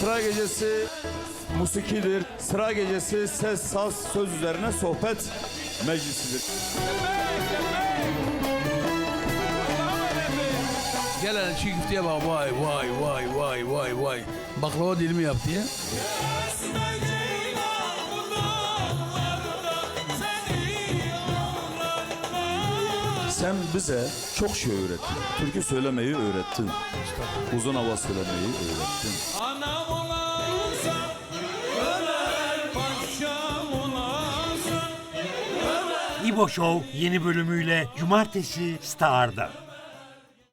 Sıra gecesi musikidir. Sıra gecesi ses, saz, söz üzerine sohbet meclisidir. Evet. Gelen çiğ köfteye bak vay vay vay vay vay vay. Baklava dilimi yaptı ya. Sen bize çok şey öğrettin. Türkü söylemeyi öğrettin. Uzun hava söylemeyi öğrettin. Anam olasın, Ömer paşam olasın. İbo Show yeni bölümüyle Cumartesi Star'da.